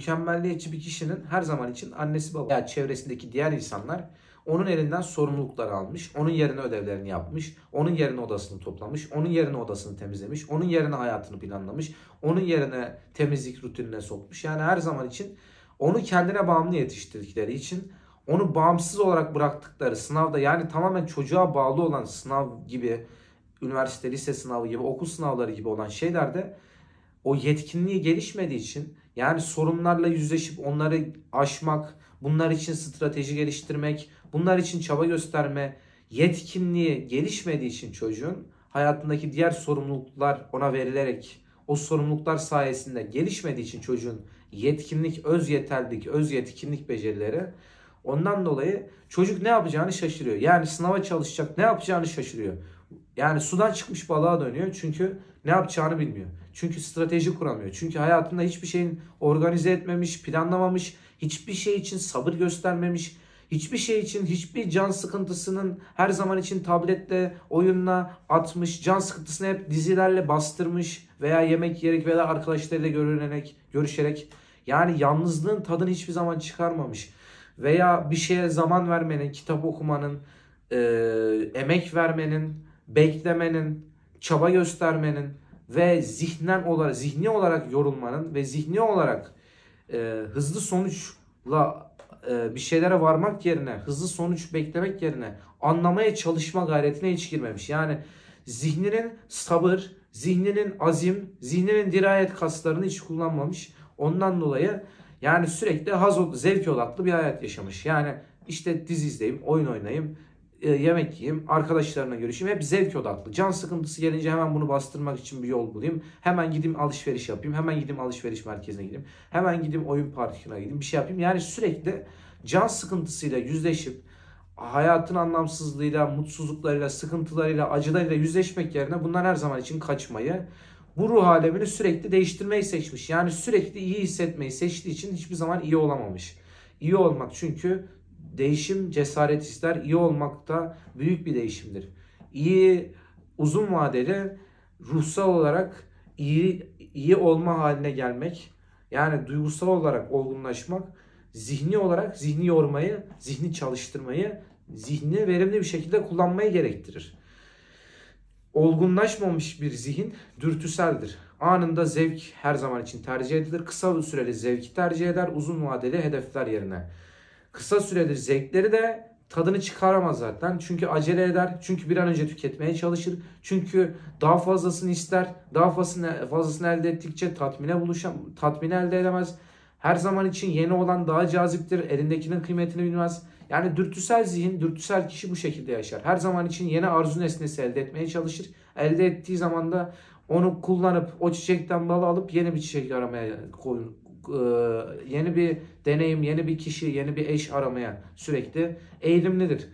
mükemmelliyetçi bir kişinin her zaman için annesi baba veya çevresindeki diğer insanlar onun elinden sorumlulukları almış. Onun yerine ödevlerini yapmış. Onun yerine odasını toplamış. Onun yerine odasını temizlemiş. Onun yerine hayatını planlamış. Onun yerine temizlik rutinine sokmuş. Yani her zaman için onu kendine bağımlı yetiştirdikleri için onu bağımsız olarak bıraktıkları sınavda yani tamamen çocuğa bağlı olan sınav gibi üniversite, lise sınavı gibi, okul sınavları gibi olan şeylerde o yetkinliği gelişmediği için yani sorunlarla yüzleşip onları aşmak, bunlar için strateji geliştirmek, bunlar için çaba gösterme yetkinliği gelişmediği için çocuğun hayatındaki diğer sorumluluklar ona verilerek o sorumluluklar sayesinde gelişmediği için çocuğun yetkinlik, öz yeterlilik, öz yetkinlik becerileri ondan dolayı çocuk ne yapacağını şaşırıyor. Yani sınava çalışacak ne yapacağını şaşırıyor. Yani sudan çıkmış balığa dönüyor çünkü ne yapacağını bilmiyor. Çünkü strateji kuramıyor. Çünkü hayatında hiçbir şeyin organize etmemiş, planlamamış, hiçbir şey için sabır göstermemiş, hiçbir şey için hiçbir can sıkıntısının her zaman için tabletle, oyunla atmış, can sıkıntısını hep dizilerle bastırmış veya yemek yiyerek veya arkadaşlarıyla görünerek, görüşerek yani yalnızlığın tadını hiçbir zaman çıkarmamış veya bir şeye zaman vermenin, kitap okumanın, eee, emek vermenin, beklemenin, çaba göstermenin ve zihnen olarak zihni olarak yorulmanın ve zihni olarak e, hızlı sonuçla e, bir şeylere varmak yerine hızlı sonuç beklemek yerine anlamaya çalışma gayretine hiç girmemiş. Yani zihninin sabır, zihninin azim, zihninin dirayet kaslarını hiç kullanmamış. Ondan dolayı yani sürekli haz zevk odaklı bir hayat yaşamış. Yani işte dizi izleyeyim, oyun oynayayım, yemek yiyeyim, arkadaşlarına görüşeyim. Hep zevk odaklı. Can sıkıntısı gelince hemen bunu bastırmak için bir yol bulayım. Hemen gideyim alışveriş yapayım. Hemen gideyim alışveriş merkezine gideyim. Hemen gideyim oyun parkına gideyim. Bir şey yapayım. Yani sürekli can sıkıntısıyla yüzleşip hayatın anlamsızlığıyla, mutsuzluklarıyla, sıkıntılarıyla, acılarıyla yüzleşmek yerine bunlar her zaman için kaçmayı, bu ruh alemini sürekli değiştirmeyi seçmiş. Yani sürekli iyi hissetmeyi seçtiği için hiçbir zaman iyi olamamış. İyi olmak çünkü değişim cesaret ister. İyi olmak da büyük bir değişimdir. İyi uzun vadeli ruhsal olarak iyi iyi olma haline gelmek yani duygusal olarak olgunlaşmak zihni olarak zihni yormayı, zihni çalıştırmayı, zihni verimli bir şekilde kullanmayı gerektirir. Olgunlaşmamış bir zihin dürtüseldir. Anında zevk her zaman için tercih edilir. Kısa süreli zevki tercih eder uzun vadeli hedefler yerine kısa süreli zevkleri de tadını çıkaramaz zaten. Çünkü acele eder. Çünkü bir an önce tüketmeye çalışır. Çünkü daha fazlasını ister. Daha fazlasını, fazlasını elde ettikçe tatmine buluşam, tatmin elde edemez. Her zaman için yeni olan daha caziptir. Elindekinin kıymetini bilmez. Yani dürtüsel zihin, dürtüsel kişi bu şekilde yaşar. Her zaman için yeni arzu nesnesi elde etmeye çalışır. Elde ettiği zaman da onu kullanıp o çiçekten balı alıp yeni bir çiçek aramaya yeni bir deneyim, yeni bir kişi, yeni bir eş aramaya sürekli eğilimlidir.